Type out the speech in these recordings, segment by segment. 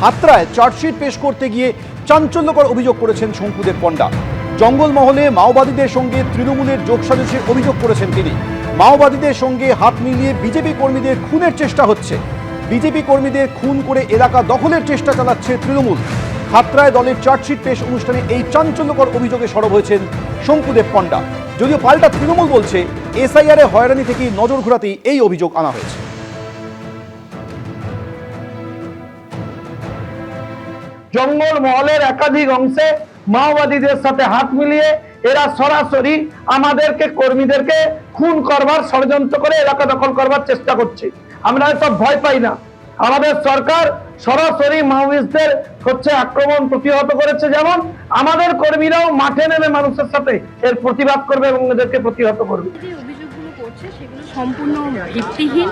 খাতরায় chargesheet পেশ করতে গিয়ে চাঞ্চল্যকর অভিযোগ করেছেন শঙ্কুদেব পণ্ডা। জঙ্গলমহলে মাওবাদীদের সঙ্গে তৃণমূলের যোগসাজশের অভিযোগ করেছেন তিনি। মাওবাদীদের সঙ্গে হাত মিলিয়ে বিজেপি কর্মীদের খুনের চেষ্টা হচ্ছে। বিজেপি কর্মীদের খুন করে এলাকা দখলের চেষ্টা চালাচ্ছে তৃণমূল। খাতরায় দলের চার্জশিট পেশ অনুষ্ঠানে এই চাঞ্চল্যকর অভিযোগে সরব হয়েছেন শঙ্কুদেব পণ্ডা। যদিও পাল্টা তৃণমূল বলছে, এসআইআর হয়রানি থেকেই নজর ঘোরাতেই এই অভিযোগ আনা হয়েছে। জঙ্গল মহলের একাধিক অংশে মাওবাদীদের সাথে হাত মিলিয়ে এরা সরাসরি আমাদেরকে, কর্মীদেরকে খুন করবার, ষড়যন্ত্র করে এলাকা দখল করবার চেষ্টা করছে। আমরা এসব ভয় পাই না। আমাদের সরকার সরাসরি মাওয়িস্টদের হচ্ছে আক্রমণ প্রতিহত করেছে যেমন, আমাদের কর্মীরাও মাঠে নেমে মানুষের সাথে এর প্রতিবাদ করবে এবং এদেরকে প্রতিহত করবে। সম্পূর্ণ ভিত্তিহীন।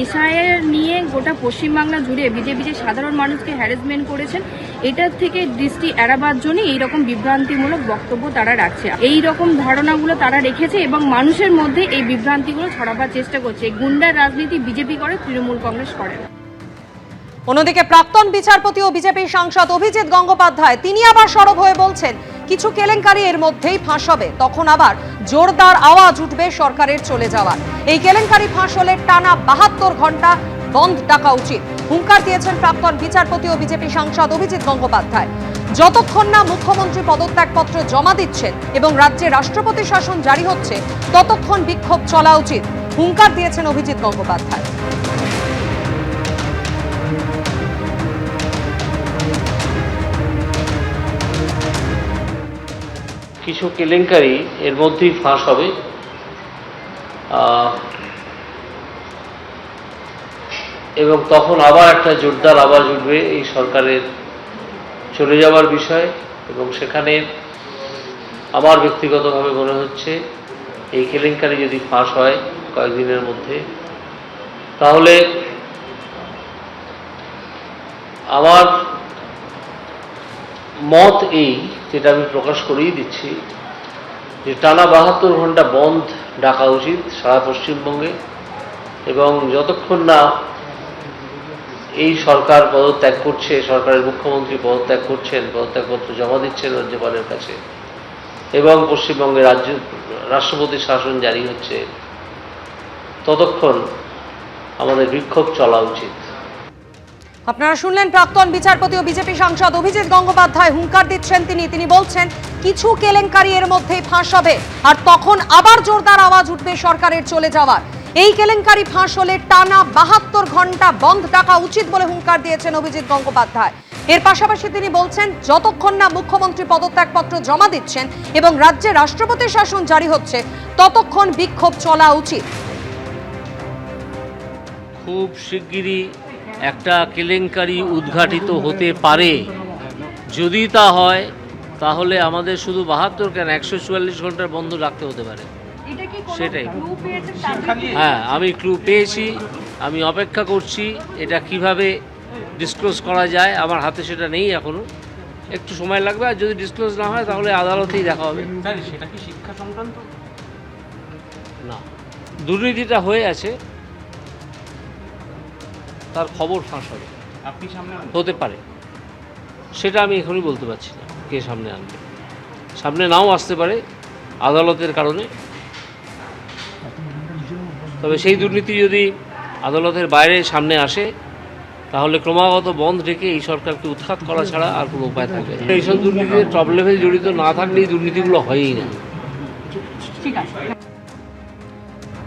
এসআইআর নিয়ে গোটা পশ্চিমবাংলা জুড়ে বিজেপি যে সাধারণ মানুষকে হ্যারাসমেন্ট করেছেন, এটার থেকে দৃষ্টি এড়াবার জন্য এইরকম বিভ্রান্তিমূলক বক্তব্য তারা রাখছে। এই রকম ধারণাগুলো তারা রেখেছে এবং মানুষের মধ্যে এই বিভ্রান্তিগুলো ছড়াবার চেষ্টা করছে। গুন্ডার রাজনীতি বিজেপি করে, তৃণমূল কংগ্রেস করে। না অন্যদিকে প্রাক্তন বিচারপতি ও বিজেপি সাংসদ অভিজিৎ গঙ্গোপাধ্যায়, তিনি আবার সরব হয়ে বলছেন কিছু কেলেঙ্কারি এর মধ্যেই ফাঁস হবে তখন আবার জোরদার আওয়াজ উঠবে সরকারের চলে যাওয়ার। এই কেলেঙ্কারি ফাঁস হলে টানা বাহাত্তর ঘণ্টা বন্ধ ডাকা উচিত। হুঙ্কার দিয়েছেন প্রাক্তন বিচারপতি ও বিজেপি সাংসদ অভিজিৎ গঙ্গোপাধ্যায়। যতক্ষণ না মুখ্যমন্ত্রী পদত্যাগপত্র জমা দিচ্ছেন এবং রাজ্যে রাষ্ট্রপতি শাসন জারি হচ্ছে, ততক্ষণ বিক্ষোভ চলা উচিত, হুঙ্কার দিয়েছেন অভিজিৎ গঙ্গোপাধ্যায়। কিছু কেলেঙ্কারি এর মধ্যেই ফাঁস হবে। এবং তখন আবার একটা জোরদার আবার উঠবে এই সরকারের চলে যাওয়ার বিষয় এবং সেখানে আমার ব্যক্তিগতভাবে মনে হচ্ছে এই কেলেঙ্কারি যদি ফাঁস হয় কয়েকদিনের মধ্যে, তাহলে আমার মত এই যেটা আমি প্রকাশ করেই দিচ্ছি যে টানা বাহাত্তর ঘণ্টা বন্ধ ডাকা উচিত সারা পশ্চিমবঙ্গে এবং যতক্ষণ না এই সরকার পদত্যাগ করছে, সরকারের মুখ্যমন্ত্রী পদত্যাগ করছেন, পদত্যাগপত্র জমা দিচ্ছেন রাজ্যপালের কাছে এবং পশ্চিমবঙ্গে রাজ্য, রাষ্ট্রপতির শাসন জারি হচ্ছে, ততক্ষণ আমাদের বিক্ষোভ চলা উচিত। আপনারা শুনলেন প্রাক্তন বিচারপতি ও বিজেপি সাংসদ অভিজিৎ গঙ্গোপাধ্যায়। হুঙ্কার দিচ্ছেন তিনি। তিনি বলছেন, কিছু কেলেঙ্কারি এর মধ্যেই ফাঁস হবে আর তখন আবার জোরদার আওয়াজ উঠবে সরকারের চলে যাওয়ার। এই কেলেঙ্কারি ফাঁস হলে টানা বাহাত্তর ঘণ্টা বন্ধ ডাকা উচিত বলে হুঙ্কার দিয়েছেন অভিজিৎ গঙ্গোপাধ্যায়। এর পাশাপাশি তিনি বলছেন, যতক্ষণ না মুখ্যমন্ত্রী পদত্যাগপত্র জমা দিচ্ছেন এবং রাজ্যে রাষ্ট্রপতি শাসন জারি হচ্ছে, ততক্ষণ বিক্ষোভ চলা উচিত। খুব শিগগিরই একটা কেলেঙ্কারি উদ্ঘাটিত হতে পারে। যদি তা হয় তাহলে আমাদের শুধু বাহাত্তর কেন? একশো চুয়াল্লিশ ঘণ্টার বন্ধ রাখতে হতে পারে। এটা কি কোনো সেটাই। হ্যাঁ আমি ক্লু পেয়েছি আমি অপেক্ষা করছি এটা কীভাবে ডিসক্লোজ করা যায়? আমার হাতে সেটা নেই এখনও একটু সময় লাগবে আর যদি ডিসক্লোজ না হয় তাহলে আদালতেই দেখা হবে। সেটা কি শিক্ষা সংক্রান্ত? না। দুর্নীতিটা হয়ে আছে। তার খবর ফাঁস হবে আপনি সামনে হতে পারে। সেটা আমি এখনই বলতে পারছি না কে সামনে আনবে। সামনে নাও আসতে পারে আদালতের কারণে। তবে সেই দুর্নীতি যদি আদালতের বাইরে সামনে আসে তাহলে ক্রমাগত বন্ধ রেখে এই সরকারকে উৎখাত করা ছাড়া আর কোনো উপায় থাকবে। এইসব দুর্নীতিতে টপ লেভেল জড়িত না থাকলে এই দুর্নীতিগুলো হয়ই না।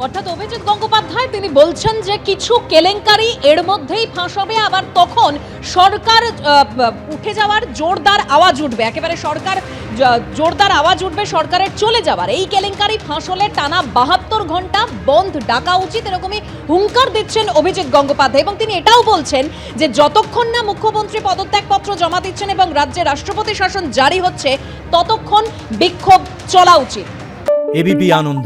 অর্থাৎ অভিজিৎ গঙ্গোপাধ্যায়, তিনি বলছেন যে কিছু কেলেঙ্কারি এর মধ্যেই ফাঁস হবে। আবার তখন সরকার উঠে যাওয়ার জোরদার আওয়াজ উঠবে। একেবারে সরকার জোরদার আওয়াজ উঠবে সরকারের চলে যাওয়ার। এই কেলেঙ্কারি ফাঁস হলে টানা বাহাত্তর ঘণ্টা বন্ধ ডাকা উচিত এরকমই হুঙ্কার দিচ্ছেন অভিজিৎ গঙ্গোপাধ্যায়। এবং তিনি এটাও বলছেন যে যতক্ষণ না মুখ্যমন্ত্রী পদত্যাগপত্র জমা দিচ্ছেন এবং রাজ্যে রাষ্ট্রপতি শাসন জারি হচ্ছে, ততক্ষণ বিক্ষোভ চলা উচিত। এবিপি আনন্দ।